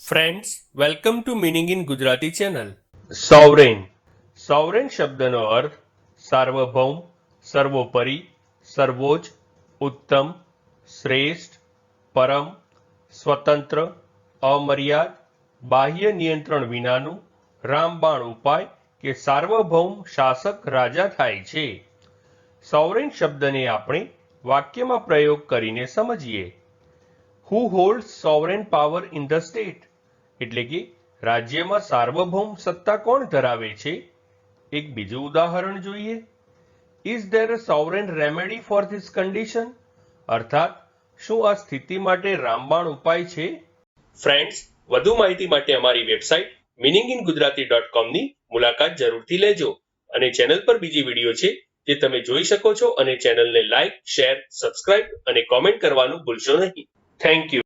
Friends welcome to meaning in Gujarati channel sovereign sovereign શબ્દનો અર્થ સાર્વભૌમ સર્વોપરી સર્વોચ્ચ ઉત્તમ શ્રેષ્ઠ પરમ સ્વતંત્ર અમર્યાદ બાહ્ય નિયંત્રણ વિનાનું રામબાણ ઉપાય કે સાર્વભૌમ શાસક રાજા થાય છે સોવરેન શબ્દને આપણે વાક્યમાં પ્રયોગ કરીને સમજીએ who hold sovereign power in the state એટલે કે રાજ્યમાં સાર્વભૌમ સત્તા કોણ ધરાવે છે? એક બીજું ઉદાહરણ જોઈએ. Is there a sovereign remedy for this condition અર્થાત, શું આ સ્થિતિ માટે રામબાણ ઉપાય છે? ફ્રેન્ડ્સ વધુ માહિતી માટે અમારી website meaning in Gujarati dot કોમની મુલાકાત જરૂરથી લેજો. અને ચેનલ પર બીજી વીડિયો છે જે તમે જોઈ શકો છો અને ચેનલને લાઇક શેર સબસ્ક્રાઇબ અને કોમેન્ટ કરવાનું ભૂલશો નહીં. Thank you.